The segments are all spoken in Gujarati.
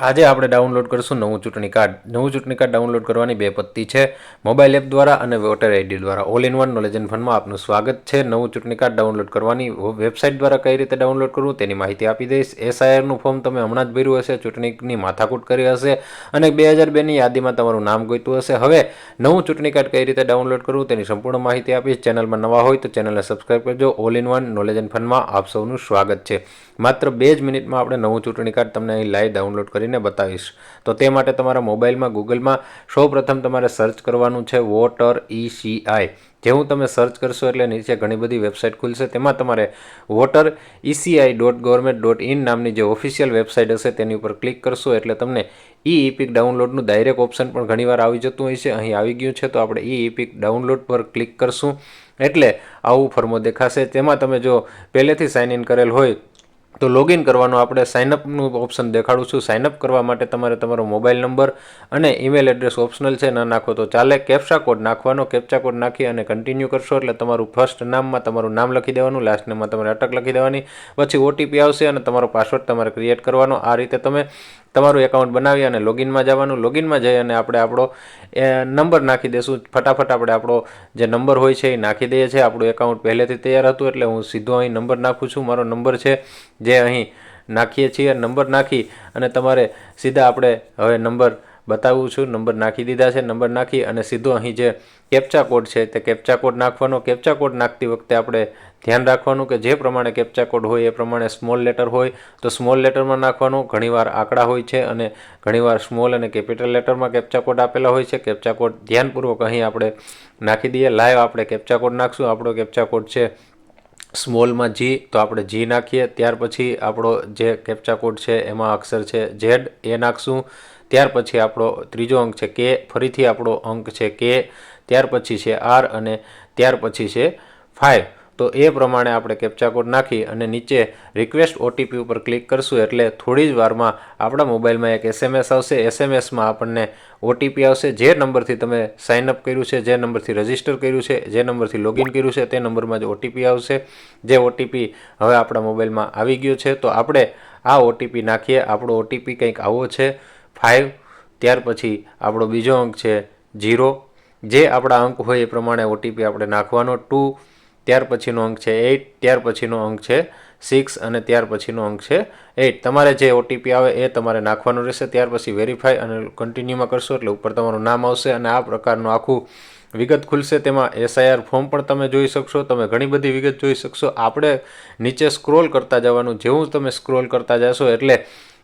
આજે આપણે ડાઉનલોડ કરશું નવું ચૂંટણી કાર્ડ. નવું ચૂંટણી કાર્ડ ડાઉનલોડ કરવાની બે પત્તી છે. મોબાઈલ એપ દ્વારા અને વોટર આઈડી દ્વારા. All in one knowledge and ફંડમાં આપનું સ્વાગત છે. નવું ચૂંટણી કાર્ડ ડાઉનલોડ કરવાની વેબસાઇટ દ્વારા કઈ રીતે ડાઉનલોડ કરવું તેની માહિતી આપી દઈશ. એસઆઈઆરનું ફોર્મ તમે હમણાં જ ભર્યું હશે. ચૂંટણીની માથાકૂટ કરી હશે. અને બે હજાર બેની યાદીમાં તમારું નામ ગોઈતું હશે. હવે નવું ચૂંટણી કાર્ડ કઈ રીતે ડાઉનલોડ કરવું તેની સંપૂર્ણ માહિતી આપીશ. ચેનલમાં નવા હોય તો ચેનલને સબસ્ક્રાઈબ કરજો. All in one knowledge and ફંડમાં આપ સૌનું સ્વાગત છે. માત્ર બે જ મિનિટમાં આપણે નવું ચૂંટણી કાર્ડ તમને અહીં લાઈવ ડાઉનલોડ કરીને બતાવીશ. તો તે માટે તમારા મોબાઈલમાં, ગૂગલમાં સૌપ્રથમ તમારે સર્ચ કરવાનું છે વોટર ઈસીઆઈ જેવું તમે સર્ચ કરશો એટલે નીચે ઘણી બધી વેબસાઇટ ખુલશે. તેમાં તમારે voter ECI dot government dot in નામની જે ઓફિશિયલ વેબસાઇટ હશે તેની ઉપર ક્લિક કરશો એટલે તમને ઈ ઇપિક ડાઉનલોડનું ડાયરેક્ટ ઓપ્શન પણ ઘણીવાર આવી જતું હોય છે. અહીં આવી ગયું છે તો આપણે ઈ ઇપિક ડાઉનલોડ પર ક્લિક કરશું એટલે આવું ફર્મો દેખાશે. તેમાં તમે જો પહેલેથી સાઇન ઇન કરેલ હોય તો લોગિન કરવાનું આપણે સાઇનઅપનું ઓપ્શન દેખાડું છું. સાઇનઅપ કરવા માટે તમારે તમારો મોબાઈલ નંબર અને ઈમેલ એડ્રેસ ઓપ્શનલ છે, ન નાખો તો ચાલે. કેપ્ચા કોડ નાખવાનો કેપ્ચા કોડ નાખી અને કન્ટિન્યુ કરશો એટલે તમારું ફર્સ્ટ નામમાં તમારું નામ લખી દેવાનું લાસ્ટ નેમમાં તમારે અટક લખી દેવાની. પછી ઓટીપી આવશે અને તમારો પાસવર્ડ તમારે ક્રિએટ કરવાનો. આ રીતે તમે તમારું એકાઉન્ટ બનાવી અને લોગિનમાં જવાનું. લોગિનમાં જઈ અને આપણે આપણો નંબર નાખી દઈશું ફટાફટ આપણે આપણો જે નંબર હોય છે એ નાખી દઈએ છીએ. આપણું એકાઉન્ટ પહેલેથી તૈયાર હતું એટલે હું સીધો અહીં નંબર નાખું છું. મારો નંબર છે જે અહીં નાખીએ છીએ, નંબર નાખી અને તમારે સીધા આપણે હવે નંબર બતાવું છું. નંબર નાખી દીધા છે, નંબર નાખી અને સીધો અહીં જે કેપ્ચા કોડ છે, તે કેપ્ચા કોડ નાખવાનો. કેપ્ચા કોડ નાખતી વખતે આપણે ધ્યાન રાખવાનું કે જે પ્રમાણે કેપ્ચા કોડ હોય, એ પ્રમાણે સ્મોલ લેટર હોય. તો સ્મોલ લેટરમાં નાખવાનું. ઘણીવાર આંકડા હોય છે અને ઘણીવાર સ્મોલ અને કેપિટલ લેટરમાં કેપ્ચા કોડ આપેલા હોય છે. કેપ્ચા કોડ ધ્યાનપૂર્વક અહીં આપણે નાખી દઈએ. લાઈવ આપણે કેપ્ચા કોડ નાખશું. આપણો કેપ્ચા કોડ છે સ્મોલમાં જી તો આપણે જી નાખીએ. ત્યાર પછી આપણો જે કેપ્ચા કોડ છે, એમાં અક્ષર છે ઝેડ એ નાખશું. ત્યાર પછી આપણો ત્રીજો અંક છે કે ફરીથી આપણો અંક છે કે ત્યાર પછી છે આર અને ત્યાર પછી છે ફાઇવ તો એ પ્રમાણે આપણે કેપ્ચા કોડ નાખી અને નીચે રિક્વેસ્ટ ઓટીપી ઉપર ક્લિક કરશું એટલે થોડી જ વારમાં આપણા મોબાઈલમાં એક એસએમએસ આવશે. એસએમએસમાં આપણને ઓટીપી આવશે. જે નંબરથી તમે સાઇન અપ કર્યું છે, જે નંબરથી રજિસ્ટર કર્યું છે, જે નંબરથી લોગિન કર્યું છે, તે નંબરમાં જ ઓટીપી આવશે. જે ઓટીપી હવે આપણા મોબાઈલમાં આવી ગયો છે, તો આપણે આ ઓટીપી નાખીએ. આપણો ઓટીપી કંઈક આવો છે ફાઇવ ત્યાર પછી આપણો બીજો અંક છે જીરો જે આપણા અંક હોય એ પ્રમાણે ઓટીપી આપણે નાખવાનો. ટુ ત્યાર પછીનો અંક છે એઇટ ત્યાર પછીનો અંક છે સિક્સ અને ત્યાર પછીનો અંક છે એઇટ તમારે જે ઓટીપી આવે એ તમારે નાખવાનું રહેશે. ત્યાર પછી વેરીફાઈ અને કન્ટિન્યુમાં કરશો એટલે ઉપર તમારું નામ આવશે અને આ પ્રકારનું આખું વિગત ખુલશે. તેમાં એસઆઈઆર ફોર્મ પણ તમે જોઈ શકશો. તમે ઘણી બધી વિગત જોઈ શકશો. આપણે નીચે સ્ક્રોલ કરતા જવાનું. જેવું તમે સ્ક્રોલ કરતા જશો એટલે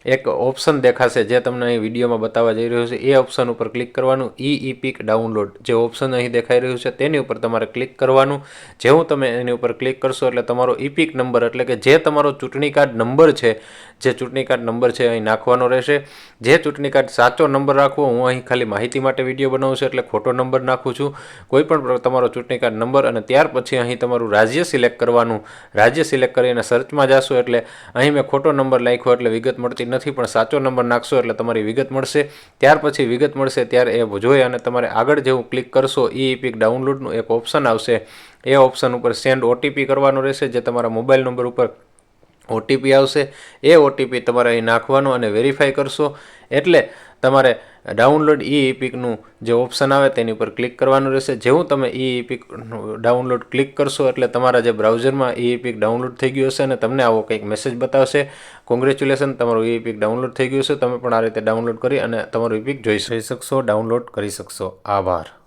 એક ઓપ્શન દેખાશે જે તમને અહીં વિડીયોમાં બતાવવા જઈ રહ્યું છે. એ ઓપ્શન ઉપર ક્લિક કરવાનું, ઈ ઈ પીક ડાઉનલોડ જે ઓપ્શન અહીં દેખાઈ રહ્યું છે તેની ઉપર તમારે ક્લિક કરવાનું. જેવું તમે એની ઉપર ક્લિક કરશો એટલે તમારો ઈપીક નંબર, એટલે કે જે તમારો ચૂંટણી કાર્ડ નંબર છે, જે ચૂંટણી કાર્ડ નંબર છે અહીં નાખવાનો રહેશે. જે ચૂંટણી કાર્ડ સાચો નંબર રાખવો, હું અહીં ખાલી માહિતી માટે વીડિયો બનાવું છું એટલે ખોટો નંબર નાખું છું. કોઈ પણ તમારો ચૂંટણી કાર્ડ નંબર અને ત્યાર પછી અહીં તમારું રાજ્ય સિલેક્ટ કરવાનું. રાજ્ય સિલેક્ટ કરીને સર્ચમાં જાશો એટલે અહીં મેં ખોટો નંબર નાખ્યો એટલે વિગત મળતી નથી, પણ સાચો નંબર નાખશો એટલે તમારી વિગત મળશે. ત્યાર પછી વિગત મળશે, ત્યારે એ જોઈ અને તમારે આગળ જેવું ક્લિક કરશો, ઈ ઇપિક ડાઉનલોડનું એક ઓપ્શન આવશે. એ ઓપ્શન ઉપર સેન્ડ ઓટીપી કરવાનું રહેશે, જે તમારા મોબાઈલ નંબર ઉપર ઓટીપી આવશે. એ ઓટીપી તમારે અહીં નાખવાનો અને વેરીફાઈ કરશો. એટલે તમારે ડાઉનલોડ ઈ ઇપિકનું જે ઓપ્શન આવે તેની ઉપર ક્લિક કરવાનું રહેશે. જેવું તમે ઈ ઇપિક ડાઉનલોડ ક્લિક કરશો એટલે તમારા જે બ્રાઉઝરમાં ઈ ઇપિક ડાઉનલોડ થઈ ગયું હશે અને તમને આવો કંઈક મેસેજ બતાવશે. કોંગ્રેચ્યુલેશન, તમારું ઈ ઇપિક ડાઉનલોડ થઈ ગયું છે તમે પણ આ રીતે ડાઉનલોડ કરી અને તમારું ઇપિક જોઈ શકશો, ડાઉનલોડ કરી શકશો. આભાર.